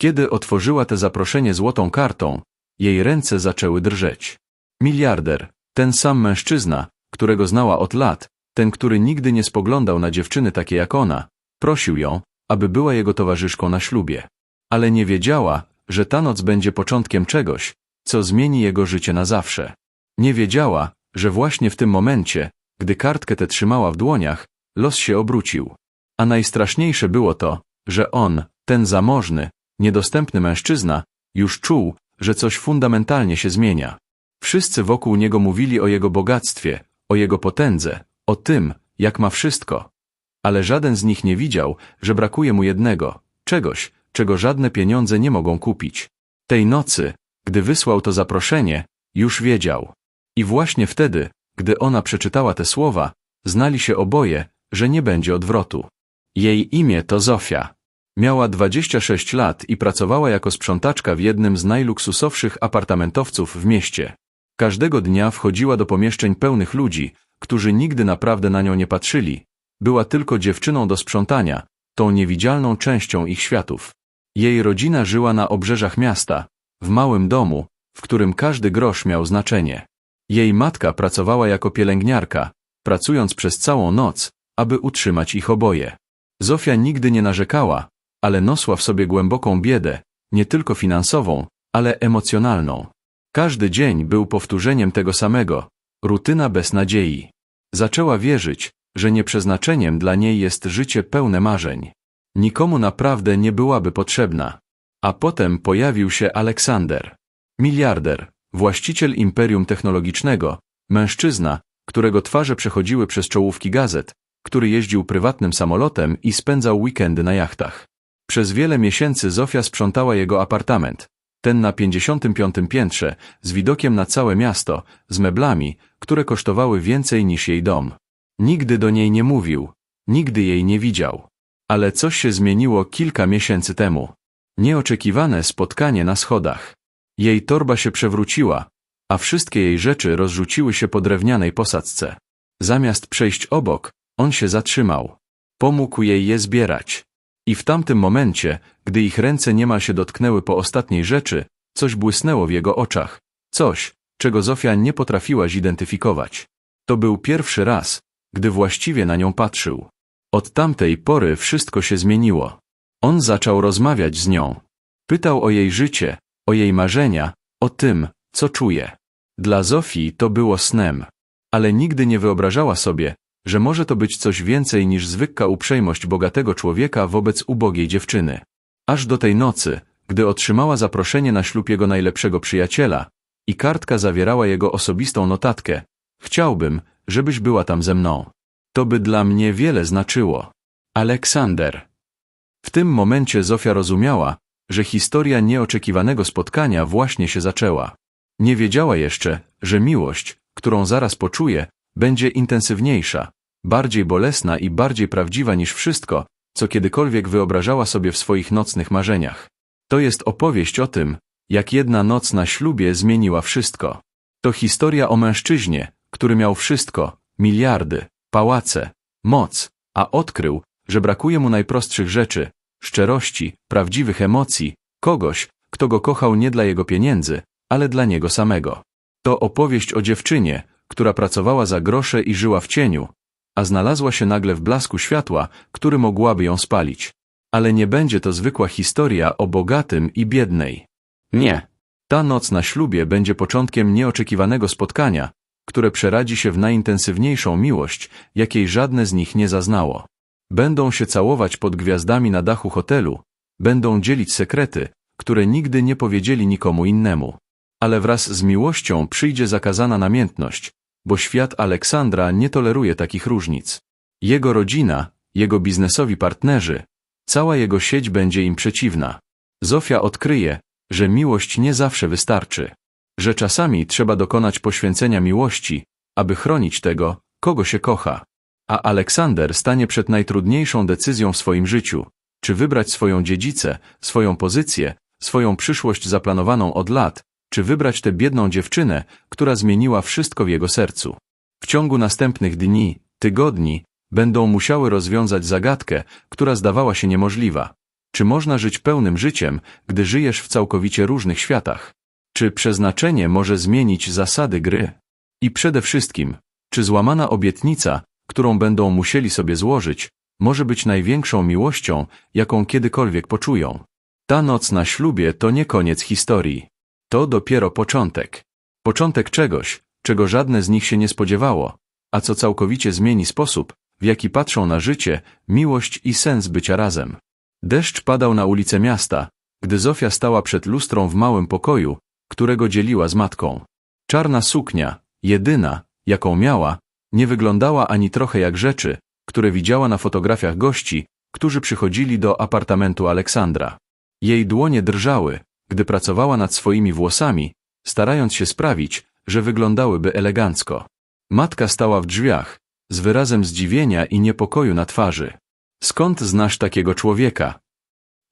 Kiedy otworzyła te zaproszenie złotą kartą, jej ręce zaczęły drżeć. Miliarder, ten sam mężczyzna, którego znała od lat, ten, który nigdy nie spoglądał na dziewczyny takie jak ona, prosił ją, aby była jego towarzyszką na ślubie. Ale nie wiedziała, że ta noc będzie początkiem czegoś, co zmieni jego życie na zawsze. Nie wiedziała, że właśnie w tym momencie, gdy kartkę tę trzymała w dłoniach, los się obrócił. A najstraszniejsze było to, że on, ten zamożny, niedostępny mężczyzna, już czuł, że coś fundamentalnie się zmienia. Wszyscy wokół niego mówili o jego bogactwie, o jego potędze, o tym, jak ma wszystko. Ale żaden z nich nie widział, że brakuje mu jednego, czegoś, czego żadne pieniądze nie mogą kupić. Tej nocy, gdy wysłał to zaproszenie, już wiedział. I właśnie wtedy, gdy ona przeczytała te słowa, znali się oboje, że nie będzie odwrotu. Jej imię to Zofia. Miała 26 lat i pracowała jako sprzątaczka w jednym z najluksusowszych apartamentowców w mieście. Każdego dnia wchodziła do pomieszczeń pełnych ludzi, którzy nigdy naprawdę na nią nie patrzyli. Była tylko dziewczyną do sprzątania, tą niewidzialną częścią ich światów. Jej rodzina żyła na obrzeżach miasta, w małym domu, w którym każdy grosz miał znaczenie. Jej matka pracowała jako pielęgniarka, pracując przez całą noc, aby utrzymać ich oboje. Zofia nigdy nie narzekała, ale nosła w sobie głęboką biedę, nie tylko finansową, ale emocjonalną. Każdy dzień był powtórzeniem tego samego, rutyna bez nadziei. Zaczęła wierzyć, że nieprzeznaczeniem dla niej jest życie pełne marzeń. Nikomu naprawdę nie byłaby potrzebna. A potem pojawił się Aleksander. Miliarder, właściciel imperium technologicznego, mężczyzna, którego twarze przechodziły przez czołówki gazet, który jeździł prywatnym samolotem i spędzał weekendy na jachtach. Przez wiele miesięcy Zofia sprzątała jego apartament, ten na 55 piętrze, z widokiem na całe miasto, z meblami, które kosztowały więcej niż jej dom. Nigdy do niej nie mówił, nigdy jej nie widział. Ale coś się zmieniło kilka miesięcy temu. Nieoczekiwane spotkanie na schodach. Jej torba się przewróciła, a wszystkie jej rzeczy rozrzuciły się po drewnianej posadzce. Zamiast przejść obok, on się zatrzymał. Pomógł jej je zbierać. I w tamtym momencie, gdy ich ręce niemal się dotknęły po ostatniej rzeczy, coś błysnęło w jego oczach. Coś, czego Zofia nie potrafiła zidentyfikować. To był pierwszy raz, gdy właściwie na nią patrzył. Od tamtej pory wszystko się zmieniło. On zaczął rozmawiać z nią. Pytał o jej życie, o jej marzenia, o tym, co czuje. Dla Zofii to było snem, ale nigdy nie wyobrażała sobie, że może to być coś więcej niż zwykła uprzejmość bogatego człowieka wobec ubogiej dziewczyny. Aż do tej nocy, gdy otrzymała zaproszenie na ślub jego najlepszego przyjaciela i kartka zawierała jego osobistą notatkę. Chciałbym, żebyś była tam ze mną. To by dla mnie wiele znaczyło. Aleksander. W tym momencie Zofia rozumiała, że historia nieoczekiwanego spotkania właśnie się zaczęła. Nie wiedziała jeszcze, że miłość, którą zaraz poczuje, będzie intensywniejsza, bardziej bolesna i bardziej prawdziwa niż wszystko, co kiedykolwiek wyobrażała sobie w swoich nocnych marzeniach. To jest opowieść o tym, jak jedna noc na ślubie zmieniła wszystko. To historia o mężczyźnie, który miał wszystko, miliardy, pałace, moc, a odkrył, że brakuje mu najprostszych rzeczy, szczerości, prawdziwych emocji, kogoś, kto go kochał nie dla jego pieniędzy, ale dla niego samego. To opowieść o dziewczynie, która pracowała za grosze i żyła w cieniu, a znalazła się nagle w blasku światła, który mogłaby ją spalić. Ale nie będzie to zwykła historia o bogatym i biednej. Nie. Ta noc na ślubie będzie początkiem nieoczekiwanego spotkania, które przeradzi się w najintensywniejszą miłość, jakiej żadne z nich nie zaznało. Będą się całować pod gwiazdami na dachu hotelu, będą dzielić sekrety, które nigdy nie powiedzieli nikomu innemu. Ale wraz z miłością przyjdzie zakazana namiętność, bo świat Aleksandra nie toleruje takich różnic. Jego rodzina, jego biznesowi partnerzy, cała jego sieć będzie im przeciwna. Zofia odkryje, że miłość nie zawsze wystarczy, że czasami trzeba dokonać poświęcenia miłości, aby chronić tego, kogo się kocha. A Aleksander stanie przed najtrudniejszą decyzją w swoim życiu, czy wybrać swoją dziedzicę, swoją pozycję, swoją przyszłość zaplanowaną od lat, czy wybrać tę biedną dziewczynę, która zmieniła wszystko w jego sercu. W ciągu następnych dni, tygodni, będą musiały rozwiązać zagadkę, która zdawała się niemożliwa. Czy można żyć pełnym życiem, gdy żyjesz w całkowicie różnych światach? Czy przeznaczenie może zmienić zasady gry? I przede wszystkim, czy złamana obietnica, którą będą musieli sobie złożyć, może być największą miłością, jaką kiedykolwiek poczują? Ta noc na ślubie to nie koniec historii. To dopiero początek. Początek czegoś, czego żadne z nich się nie spodziewało, a co całkowicie zmieni sposób, w jaki patrzą na życie, miłość i sens bycia razem. Deszcz padał na ulice miasta, gdy Zofia stała przed lustrą w małym pokoju, którego dzieliła z matką. Czarna suknia, jedyna, jaką miała, nie wyglądała ani trochę jak rzeczy, które widziała na fotografiach gości, którzy przychodzili do apartamentu Aleksandra. Jej dłonie drżały, gdy pracowała nad swoimi włosami, starając się sprawić, że wyglądałyby elegancko. Matka stała w drzwiach, z wyrazem zdziwienia i niepokoju na twarzy. Skąd znasz takiego człowieka?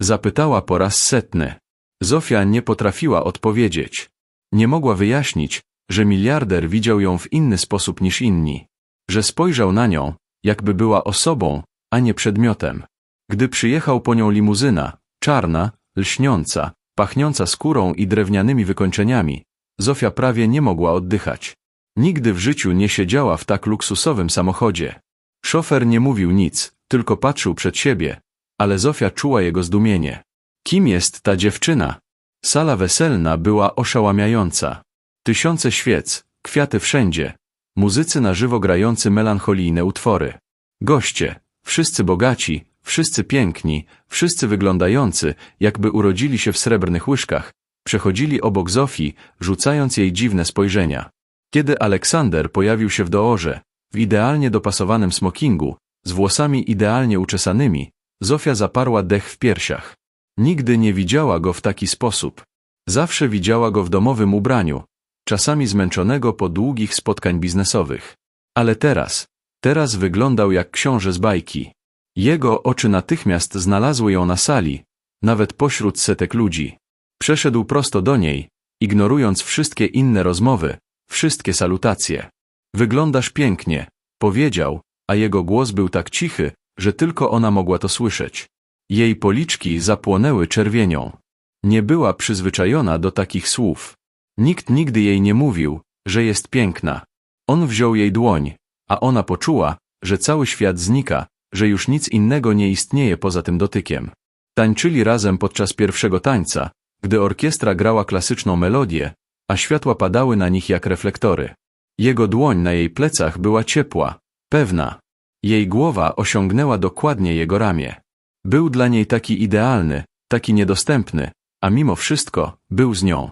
Zapytała po raz setny. Zofia nie potrafiła odpowiedzieć. Nie mogła wyjaśnić, że miliarder widział ją w inny sposób niż inni. Że spojrzał na nią, jakby była osobą, a nie przedmiotem. Gdy przyjechał po nią limuzyna, czarna, lśniąca, pachniąca skórą i drewnianymi wykończeniami, Zofia prawie nie mogła oddychać. Nigdy w życiu nie siedziała w tak luksusowym samochodzie. Szofer nie mówił nic, tylko patrzył przed siebie, ale Zofia czuła jego zdumienie. Kim jest ta dziewczyna? Sala weselna była oszałamiająca. Tysiące świec, kwiaty wszędzie, muzycy na żywo grający melancholijne utwory. Goście, wszyscy bogaci, wszyscy piękni, wszyscy wyglądający, jakby urodzili się w srebrnych łyżkach, przechodzili obok Zofii, rzucając jej dziwne spojrzenia. Kiedy Aleksander pojawił się w doorze, w idealnie dopasowanym smokingu, z włosami idealnie uczesanymi, Zofia zaparła dech w piersiach. Nigdy nie widziała go w taki sposób. Zawsze widziała go w domowym ubraniu, czasami zmęczonego po długich spotkań biznesowych. Ale teraz, teraz wyglądał jak książę z bajki. Jego oczy natychmiast znalazły ją na sali, nawet pośród setek ludzi. Przeszedł prosto do niej, ignorując wszystkie inne rozmowy, wszystkie salutacje. Wyglądasz pięknie, powiedział, a jego głos był tak cichy, że tylko ona mogła to słyszeć. Jej policzki zapłonęły czerwienią. Nie była przyzwyczajona do takich słów. Nikt nigdy jej nie mówił, że jest piękna. On wziął jej dłoń, a ona poczuła, że cały świat znika, że już nic innego nie istnieje poza tym dotykiem. Tańczyli razem podczas pierwszego tańca, gdy orkiestra grała klasyczną melodię, a światła padały na nich jak reflektory. Jego dłoń na jej plecach była ciepła, pewna. Jej głowa osiągnęła dokładnie jego ramię. Był dla niej taki idealny, taki niedostępny, a mimo wszystko był z nią.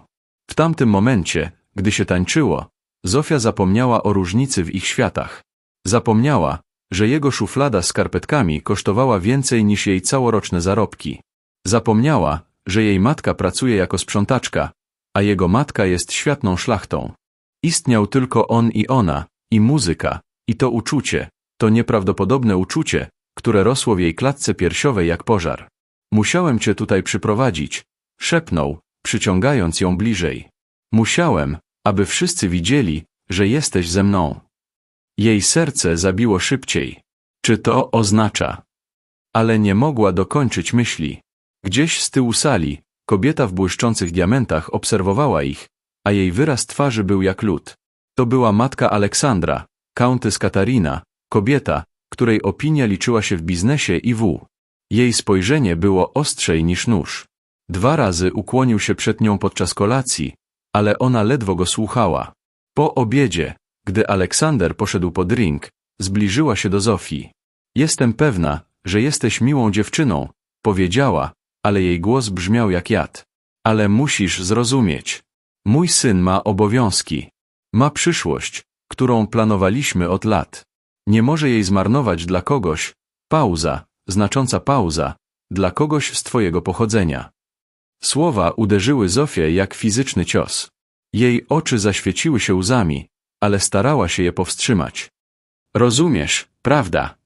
W tamtym momencie, gdy się tańczyło, Zofia zapomniała o różnicy w ich światach. Zapomniała, że jego szuflada z skarpetkami kosztowała więcej niż jej całoroczne zarobki. Zapomniała, że jej matka pracuje jako sprzątaczka, a jego matka jest światną szlachtą. Istniał tylko on i ona, i muzyka, i to uczucie, to nieprawdopodobne uczucie, które rosło w jej klatce piersiowej jak pożar. Musiałem cię tutaj przyprowadzić, szepnął, przyciągając ją bliżej. Musiałem, aby wszyscy widzieli, że jesteś ze mną. Jej serce zabiło szybciej. Czy to oznacza? Ale nie mogła dokończyć myśli. Gdzieś z tyłu sali, kobieta w błyszczących diamentach obserwowała ich, a jej wyraz twarzy był jak lód. To była matka Aleksandra, countess Katarina, kobieta, której opinia liczyła się w biznesie i w. Jej spojrzenie było ostrzej niż nóż. Dwa razy ukłonił się przed nią podczas kolacji, ale ona ledwo go słuchała. Po obiedzie, gdy Aleksander poszedł po drink, zbliżyła się do Zofii. Jestem pewna, że jesteś miłą dziewczyną, powiedziała, ale jej głos brzmiał jak jad. Ale musisz zrozumieć. Mój syn ma obowiązki. Ma przyszłość, którą planowaliśmy od lat. Nie może jej zmarnować dla kogoś, pauza, znacząca pauza, dla kogoś z twojego pochodzenia. Słowa uderzyły Zofię jak fizyczny cios. Jej oczy zaświeciły się łzami, ale starała się je powstrzymać. Rozumiesz, prawda?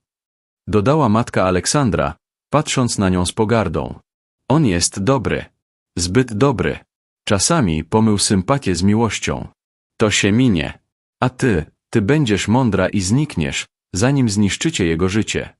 Dodała matka Aleksandra, patrząc na nią z pogardą. On jest dobry. Zbyt dobry. Czasami pomył sympatię z miłością. To się minie. A ty, ty będziesz mądra i znikniesz, zanim zniszczycie jego życie.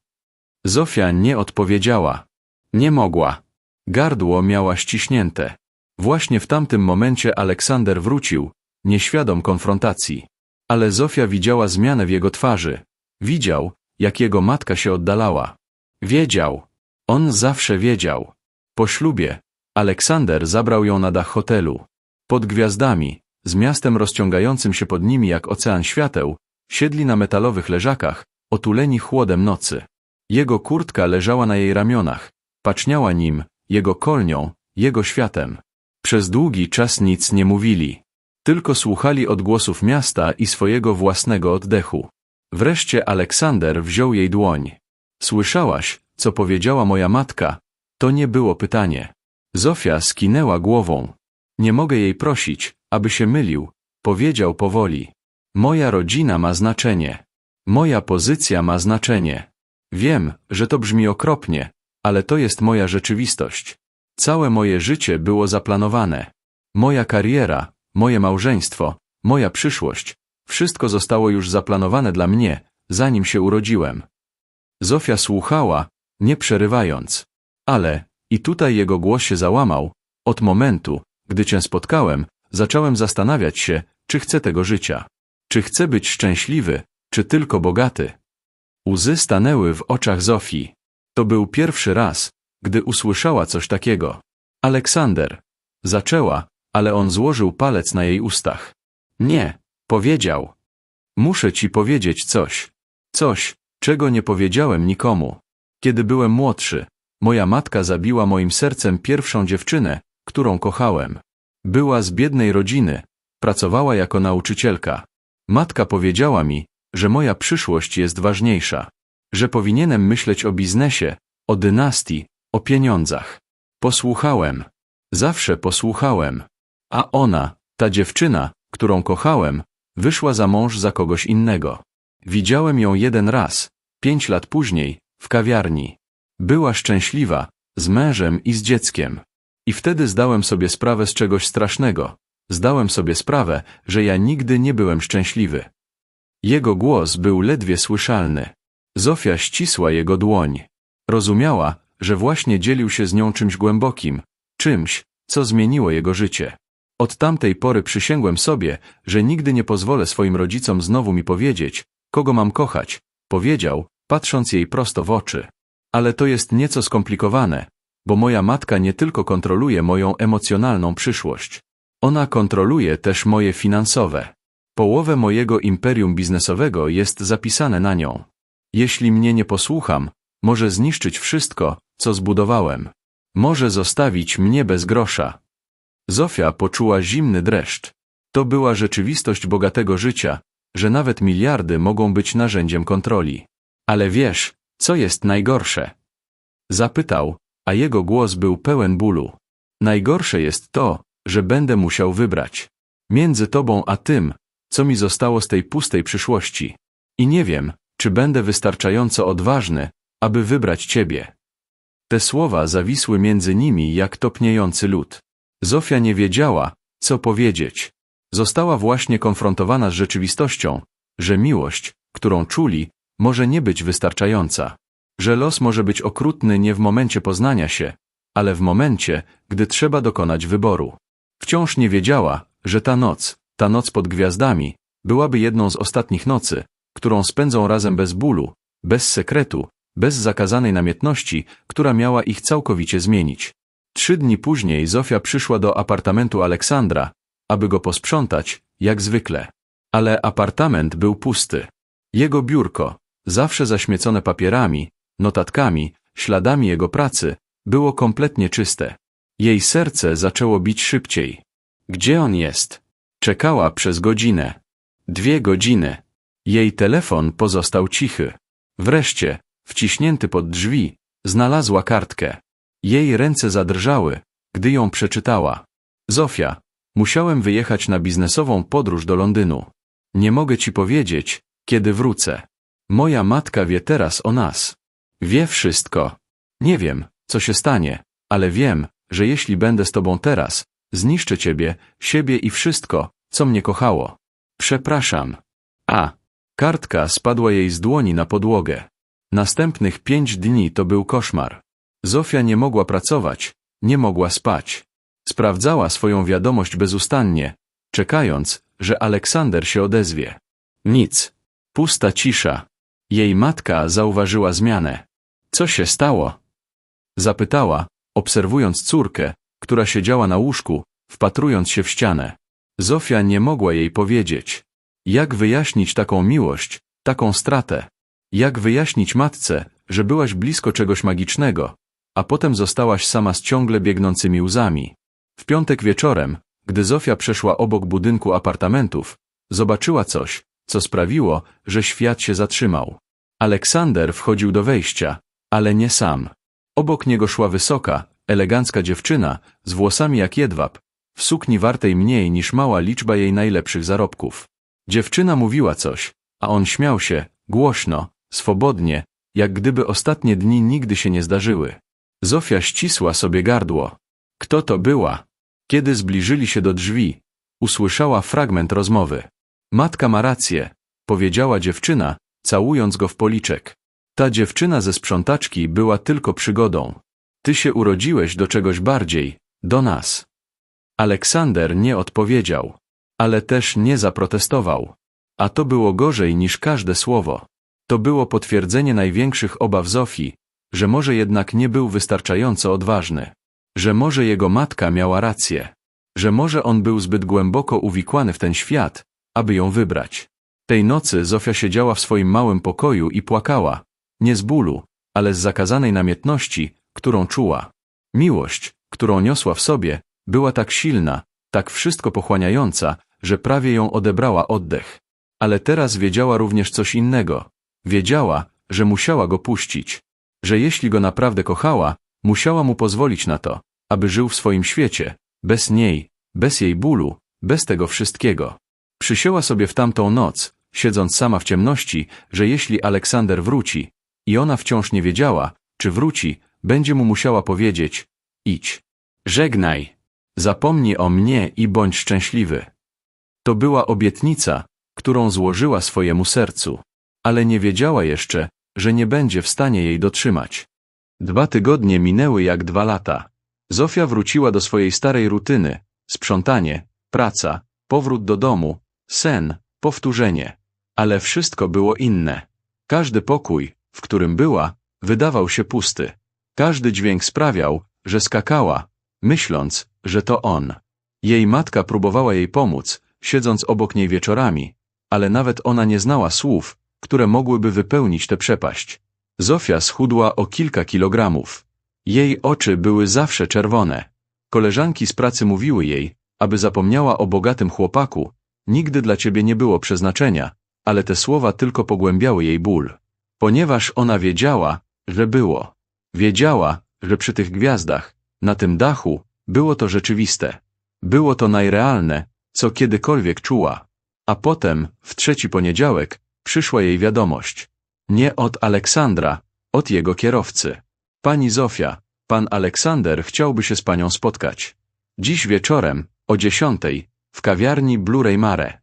Zofia nie odpowiedziała. Nie mogła. Gardło miała ściśnięte. Właśnie w tamtym momencie Aleksander wrócił, nieświadom konfrontacji. Ale Zofia widziała zmianę w jego twarzy. Widział, jak jego matka się oddalała. Wiedział. On zawsze wiedział. Po ślubie, Aleksander zabrał ją na dach hotelu. Pod gwiazdami, z miastem rozciągającym się pod nimi jak ocean świateł, siedli na metalowych leżakach, otuleni chłodem nocy. Jego kurtka leżała na jej ramionach, paczniała nim, jego kolnią, jego światem. Przez długi czas nic nie mówili. Tylko słuchali odgłosów miasta i swojego własnego oddechu. Wreszcie Aleksander wziął jej dłoń. Słyszałaś, co powiedziała moja matka? To nie było pytanie. Zofia skinęła głową. Nie mogę jej prosić, aby się mylił, powiedział powoli. Moja rodzina ma znaczenie. Moja pozycja ma znaczenie. Wiem, że to brzmi okropnie, ale to jest moja rzeczywistość. Całe moje życie było zaplanowane. Moja kariera, moje małżeństwo, moja przyszłość, wszystko zostało już zaplanowane dla mnie, zanim się urodziłem. Zofia słuchała, nie przerywając. Ale, i tutaj jego głos się załamał, od momentu, gdy cię spotkałem, zacząłem zastanawiać się, czy chcę tego życia. Czy chcę być szczęśliwy, czy tylko bogaty. Łzy stanęły w oczach Zofii. To był pierwszy raz, gdy usłyszała coś takiego. Aleksander. Zaczęła, ale on złożył palec na jej ustach. Nie, powiedział. Muszę ci powiedzieć coś. Coś, czego nie powiedziałem nikomu. Kiedy byłem młodszy, moja matka zabiła moim sercem pierwszą dziewczynę, którą kochałem. Była z biednej rodziny, pracowała jako nauczycielka. Matka powiedziała mi, że moja przyszłość jest ważniejsza, że powinienem myśleć o biznesie, o dynastii, o pieniądzach. Posłuchałem. Zawsze posłuchałem. A ona, ta dziewczyna, którą kochałem, wyszła za mąż za kogoś innego. Widziałem ją jeden raz, pięć lat później, w kawiarni. Była szczęśliwa, z mężem i z dzieckiem. I wtedy zdałem sobie sprawę z czegoś strasznego. Zdałem sobie sprawę, że ja nigdy nie byłem szczęśliwy. Jego głos był ledwie słyszalny. Zofia ścisła jego dłoń. Rozumiała, że właśnie dzielił się z nią czymś głębokim, czymś, co zmieniło jego życie. Od tamtej pory przysięgłem sobie, że nigdy nie pozwolę swoim rodzicom znowu mi powiedzieć, kogo mam kochać, powiedział, patrząc jej prosto w oczy. Ale to jest nieco skomplikowane, bo moja matka nie tylko kontroluje moją emocjonalną przyszłość. Ona kontroluje też moje finansowe. Połowę mojego imperium biznesowego jest zapisane na nią. Jeśli mnie nie posłucham, może zniszczyć wszystko, co zbudowałem. Może zostawić mnie bez grosza. Zofia poczuła zimny dreszcz. To była rzeczywistość bogatego życia, że nawet miliardy mogą być narzędziem kontroli. Ale wiesz, co jest najgorsze? Zapytał, a jego głos był pełen bólu. Najgorsze jest to, że będę musiał wybrać. Między tobą a tym, co mi zostało z tej pustej przyszłości. I nie wiem, czy będę wystarczająco odważny, aby wybrać ciebie. Te słowa zawisły między nimi jak topniejący lód. Zofia nie wiedziała, co powiedzieć. Została właśnie konfrontowana z rzeczywistością, że miłość, którą czuli, może nie być wystarczająca. Że los może być okrutny nie w momencie poznania się, ale w momencie, gdy trzeba dokonać wyboru. Wciąż nie wiedziała, że ta noc, ta noc pod gwiazdami, byłaby jedną z ostatnich nocy, którą spędzą razem bez bólu, bez sekretu, bez zakazanej namiętności, która miała ich całkowicie zmienić. Trzy dni później Zofia przyszła do apartamentu Aleksandra, aby go posprzątać, jak zwykle. Ale apartament był pusty. Jego biurko, zawsze zaśmiecone papierami, notatkami, śladami jego pracy, było kompletnie czyste. Jej serce zaczęło bić szybciej. Gdzie on jest? Czekała przez godzinę. Dwie godziny. Jej telefon pozostał cichy. Wreszcie, wciśnięty pod drzwi, znalazła kartkę. Jej ręce zadrżały, gdy ją przeczytała. Zofia, musiałem wyjechać na biznesową podróż do Londynu. Nie mogę ci powiedzieć, kiedy wrócę. Moja matka wie teraz o nas. Wie wszystko. Nie wiem, co się stanie, ale wiem, że jeśli będę z tobą teraz, zniszczę ciebie, siebie i wszystko, co mnie kochało. Przepraszam. A. Kartka spadła jej z dłoni na podłogę. Następnych pięć dni to był koszmar. Zofia nie mogła pracować, Nie mogła spać. Sprawdzała swoją wiadomość bezustannie, czekając, że Aleksander się odezwie. Nic. Pusta cisza. Jej matka zauważyła zmianę. Co się stało? Zapytała, obserwując córkę, która siedziała na łóżku, wpatrując się w ścianę. Zofia nie mogła jej powiedzieć. Jak wyjaśnić taką miłość, taką stratę? Jak wyjaśnić matce, że byłaś blisko czegoś magicznego, a potem zostałaś sama z ciągle biegnącymi łzami? W piątek wieczorem, gdy Zofia przeszła obok budynku apartamentów, zobaczyła coś, co sprawiło, że świat się zatrzymał. Aleksander wchodził do wejścia, ale nie sam. Obok niego szła wysoka, elegancka dziewczyna, z włosami jak jedwab, w sukni wartej mniej niż mała liczba jej najlepszych zarobków. Dziewczyna mówiła coś, a on śmiał się, głośno, swobodnie, jak gdyby ostatnie dni nigdy się nie zdarzyły. Zofia ścisła sobie gardło. Kto to była? Kiedy zbliżyli się do drzwi, usłyszała fragment rozmowy. Matka ma rację, powiedziała dziewczyna, całując go w policzek. Ta dziewczyna ze sprzątaczki była tylko przygodą. Ty się urodziłeś do czegoś bardziej, do nas. Aleksander nie odpowiedział, ale też nie zaprotestował. A to było gorzej niż każde słowo. To było potwierdzenie największych obaw Zofii, że może jednak nie był wystarczająco odważny, że może jego matka miała rację, że może on był zbyt głęboko uwikłany w ten świat, aby ją wybrać. Tej nocy Zofia siedziała w swoim małym pokoju i płakała, nie z bólu, ale z zakazanej namiętności, którą czuła. Miłość, którą niosła w sobie, była tak silna, tak wszystko pochłaniająca, że prawie ją odebrała oddech. Ale teraz wiedziała również coś innego. Wiedziała, że musiała go puścić. Że jeśli go naprawdę kochała, musiała mu pozwolić na to, aby żył w swoim świecie, bez niej, bez jej bólu, bez tego wszystkiego. Przysięła sobie w tamtą noc, siedząc sama w ciemności, że jeśli Aleksander wróci, i ona wciąż nie wiedziała, czy wróci, będzie mu musiała powiedzieć, idź. Żegnaj. Zapomnij o mnie i bądź szczęśliwy. To była obietnica, którą złożyła swojemu sercu, ale nie wiedziała jeszcze, że nie będzie w stanie jej dotrzymać. Dwa tygodnie minęły jak dwa lata. Zofia wróciła do swojej starej rutyny, sprzątanie, praca, powrót do domu, sen, powtórzenie. Ale wszystko było inne. Każdy pokój, w którym była, wydawał się pusty. Każdy dźwięk sprawiał, że skakała, myśląc, że to on. Jej matka próbowała jej pomóc, siedząc obok niej wieczorami, ale nawet ona nie znała słów, które mogłyby wypełnić tę przepaść. Zofia schudła o kilka kilogramów. Jej oczy były zawsze czerwone. Koleżanki z pracy mówiły jej, aby zapomniała o bogatym chłopaku, nigdy dla ciebie nie było przeznaczenia, ale te słowa tylko pogłębiały jej ból. Ponieważ ona wiedziała, że było. Wiedziała, że przy tych gwiazdach, na tym dachu, było to rzeczywiste. Było to najrealne, co kiedykolwiek czuła. A potem, w trzeci poniedziałek, przyszła jej wiadomość. Nie od Aleksandra, od jego kierowcy. Pani Zofia, pan Aleksander chciałby się z panią spotkać. Dziś wieczorem, o dziesiątej, w kawiarni Blu-ray Mare.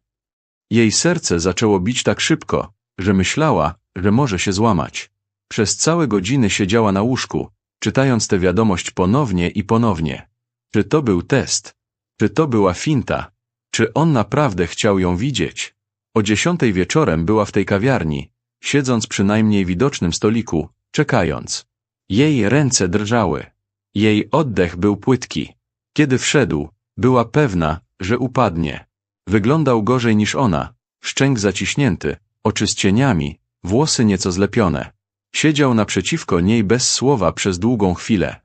Jej serce zaczęło bić tak szybko, że myślała, że może się złamać. Przez całe godziny siedziała na łóżku, czytając tę wiadomość ponownie i ponownie. Czy to był test? Czy to była finta? Czy on naprawdę chciał ją widzieć? O dziesiątej wieczorem była w tej kawiarni, siedząc przy najmniej widocznym stoliku, czekając. Jej ręce drżały. Jej oddech był płytki. Kiedy wszedł, była pewna, że upadnie. Wyglądał gorzej niż ona, szczęk zaciśnięty, oczy z cieniami, włosy nieco zlepione. Siedział naprzeciwko niej bez słowa przez długą chwilę.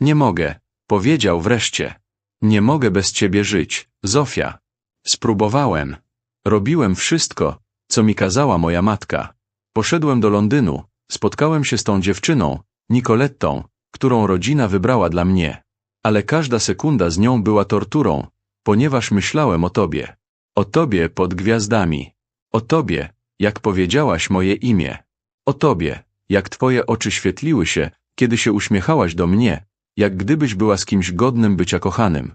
Nie mogę, powiedział wreszcie. Nie mogę bez ciebie żyć, Zofia. Spróbowałem. Robiłem wszystko, co mi kazała moja matka. Poszedłem do Londynu, spotkałem się z tą dziewczyną, Nicolettą, którą rodzina wybrała dla mnie. Ale każda sekunda z nią była torturą, ponieważ myślałem o tobie. O tobie pod gwiazdami. O tobie, jak powiedziałaś moje imię. O tobie, jak twoje oczy świetliły się, kiedy się uśmiechałaś do mnie, jak gdybyś była z kimś godnym bycia kochanym.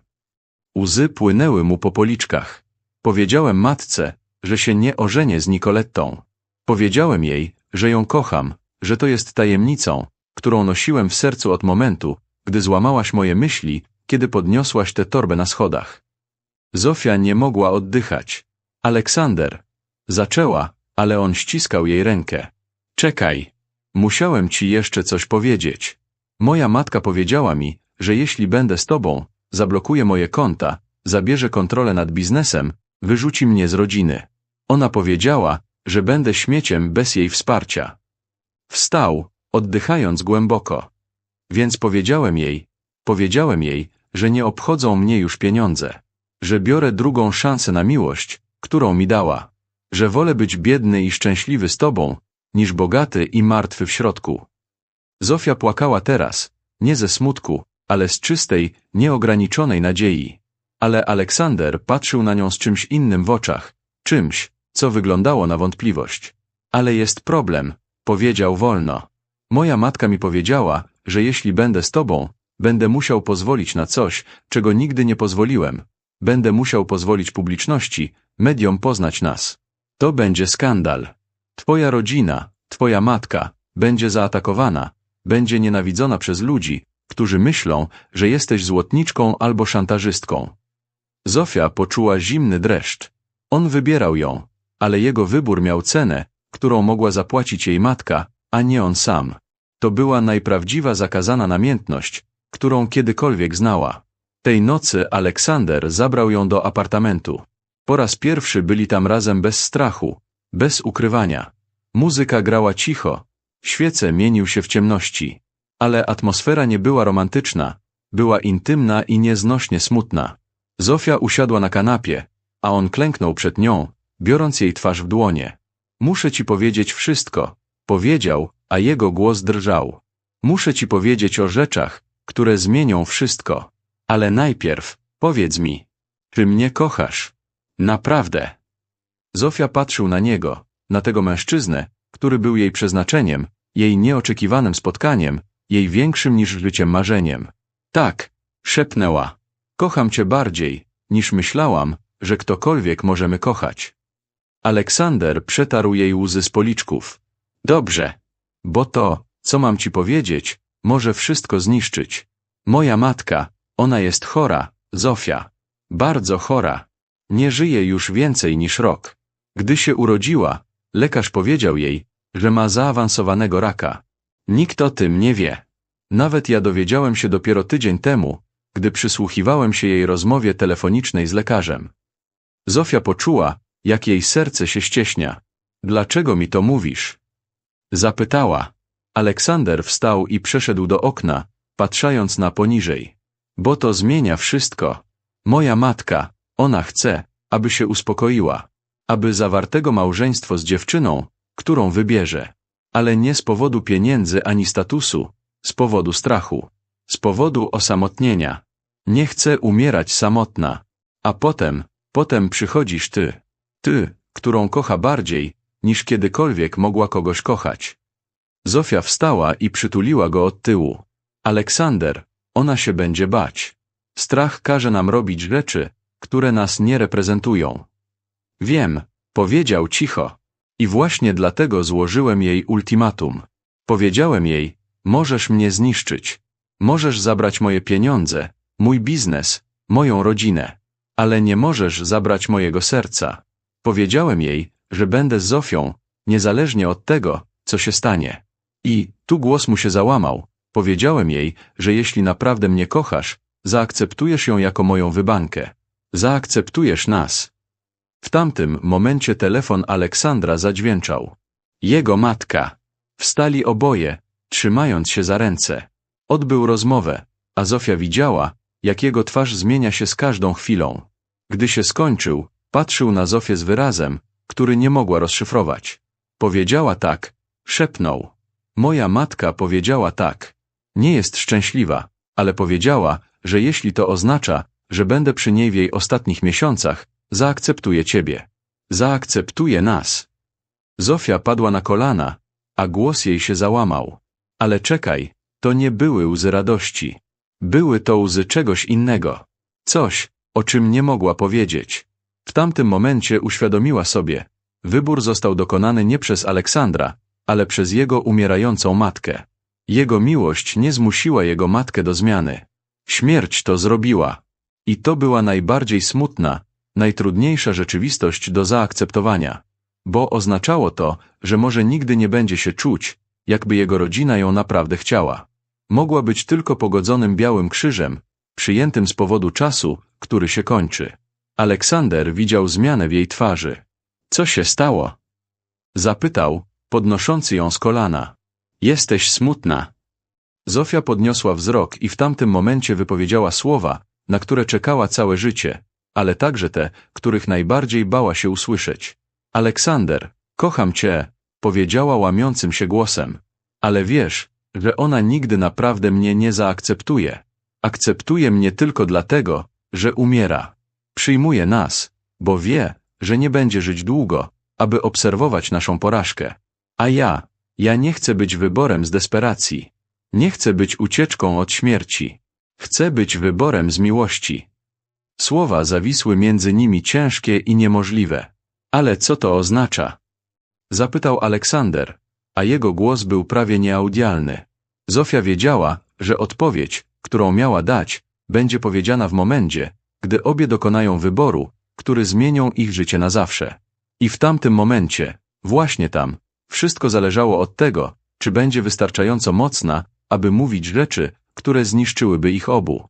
Łzy płynęły mu po policzkach. Powiedziałem matce, że się nie ożenię z Nicolettą. Powiedziałem jej, że ją kocham, że to jest tajemnicą, którą nosiłem w sercu od momentu, gdy złamałaś moje myśli, kiedy podniosłaś tę torbę na schodach. Zofia nie mogła oddychać. Aleksander. Zaczęła, ale on ściskał jej rękę. Czekaj. Musiałem ci jeszcze coś powiedzieć. Moja matka powiedziała mi, że jeśli będę z tobą, zablokuje moje konta, zabierze kontrolę nad biznesem, wyrzuci mnie z rodziny. Ona powiedziała, że będę śmieciem bez jej wsparcia. Wstał, oddychając głęboko. Więc powiedziałem jej, powiedziałem jej, że nie obchodzą mnie już pieniądze, że biorę drugą szansę na miłość, którą mi dała, że wolę być biedny i szczęśliwy z tobą, niż bogaty i martwy w środku. Zofia płakała teraz, nie ze smutku, ale z czystej, nieograniczonej nadziei. Ale Aleksander patrzył na nią z czymś innym w oczach, czymś, co wyglądało na wątpliwość. Ale jest problem, powiedział wolno. Moja matka mi powiedziała, że jeśli będę z tobą, będę musiał pozwolić na coś, czego nigdy nie pozwoliłem. Będę musiał pozwolić publiczności, mediom poznać nas. To będzie skandal. Twoja rodzina, twoja matka, będzie zaatakowana, będzie nienawidzona przez ludzi, którzy myślą, że jesteś złotniczką albo szantażystką. Zofia poczuła zimny dreszcz. On wybierał ją, ale jego wybór miał cenę, którą mogła zapłacić jej matka, a nie on sam. To była najprawdziwa zakazana namiętność, którą kiedykolwiek znała. Tej nocy Aleksander zabrał ją do apartamentu. Po raz pierwszy byli tam razem bez strachu, bez ukrywania. Muzyka grała cicho, świece mienił się w ciemności. Ale atmosfera nie była romantyczna, była intymna i nieznośnie smutna. Zofia usiadła na kanapie, a on klęknął przed nią, biorąc jej twarz w dłonie. Muszę ci powiedzieć wszystko, powiedział, a jego głos drżał. Muszę ci powiedzieć o rzeczach, które zmienią wszystko. Ale najpierw, powiedz mi, czy mnie kochasz? Naprawdę. Zofia patrzył na niego, na tego mężczyznę, który był jej przeznaczeniem, jej nieoczekiwanym spotkaniem, jej większym niż życiem marzeniem. Tak, szepnęła. Kocham cię bardziej, niż myślałam, że ktokolwiek możemy kochać. Aleksander przetarł jej łzy z policzków. Dobrze, bo to, co mam ci powiedzieć, może wszystko zniszczyć. Moja matka, ona jest chora, Zofia. Bardzo chora. Nie żyje już więcej niż rok. Gdy się urodziła, lekarz powiedział jej, że ma zaawansowanego raka. Nikt o tym nie wie. Nawet ja dowiedziałem się dopiero tydzień temu, gdy przysłuchiwałem się jej rozmowie telefonicznej z lekarzem. Zofia poczuła, jak jej serce się ścieśnia. Dlaczego mi to mówisz? Zapytała. Aleksander wstał i przeszedł do okna, patrzając na poniżej. Bo to zmienia wszystko. Moja matka, ona chce, aby się uspokoiła, aby zawartego małżeństwo z dziewczyną, którą wybierze. Ale nie z powodu pieniędzy ani statusu, z powodu strachu, z powodu osamotnienia. Nie chce umierać samotna. A potem, potem przychodzisz ty. Ty, którą kocha bardziej, niż kiedykolwiek mogła kogoś kochać. Zofia wstała i przytuliła go od tyłu. Aleksander, ona się będzie bać. Strach każe nam robić rzeczy, które nas nie reprezentują. Wiem, powiedział cicho. I właśnie dlatego złożyłem jej ultimatum. Powiedziałem jej, możesz mnie zniszczyć. Możesz zabrać moje pieniądze, mój biznes, moją rodzinę. Ale nie możesz zabrać mojego serca. Powiedziałem jej, że będę z Zofią, niezależnie od tego, co się stanie. I, tu głos mu się załamał, powiedziałem jej, że jeśli naprawdę mnie kochasz, zaakceptujesz ją jako moją wybankę. Zaakceptujesz nas. W tamtym momencie telefon Aleksandra zadźwięczał. Jego matka. Wstali oboje, trzymając się za ręce. Odbył rozmowę, a Zofia widziała, jak jego twarz zmienia się z każdą chwilą. Gdy się skończył, patrzył na Zofię z wyrazem, który nie mogła rozszyfrować. Powiedziała tak, szepnął. Moja matka powiedziała tak. Nie jest szczęśliwa, ale powiedziała, że jeśli to oznacza, że będę przy niej w jej ostatnich miesiącach, zaakceptuje ciebie. Zaakceptuje nas. Zofia padła na kolana, a głos jej się załamał. Ale czekaj, to nie były łzy radości. Były to łzy czegoś innego. Coś, o czym nie mogła powiedzieć. W tamtym momencie uświadomiła sobie, wybór został dokonany nie przez Aleksandra, ale przez jego umierającą matkę. Jego miłość nie zmusiła jego matkę do zmiany. Śmierć to zrobiła. I to była najbardziej smutna, najtrudniejsza rzeczywistość do zaakceptowania. Bo oznaczało to, że może nigdy nie będzie się czuć, jakby jego rodzina ją naprawdę chciała. Mogła być tylko pogodzonym białym krzyżem, przyjętym z powodu czasu, który się kończy. Aleksander widział zmianę w jej twarzy. Co się stało? Zapytał, podnoszący ją z kolana. Jesteś smutna. Zofia podniosła wzrok i w tamtym momencie wypowiedziała słowa, na które czekała całe życie, ale także te, których najbardziej bała się usłyszeć. Aleksander, kocham cię, powiedziała łamiącym się głosem. Ale wiesz, że ona nigdy naprawdę mnie nie zaakceptuje. Akceptuje mnie tylko dlatego, że umiera. Przyjmuje nas, bo wie, że nie będzie żyć długo, aby obserwować naszą porażkę. A ja, ja nie chcę być wyborem z desperacji. Nie chcę być ucieczką od śmierci. Chcę być wyborem z miłości. Słowa zawisły między nimi ciężkie i niemożliwe. Ale co to oznacza? Zapytał Aleksander, a jego głos był prawie nieaudialny. Zofia wiedziała, że odpowiedź, którą miała dać, będzie powiedziana w momencie, gdy obie dokonają wyboru, który zmienią ich życie na zawsze. I w tamtym momencie, właśnie tam, wszystko zależało od tego, czy będzie wystarczająco mocna, aby mówić rzeczy, które zniszczyłyby ich obu.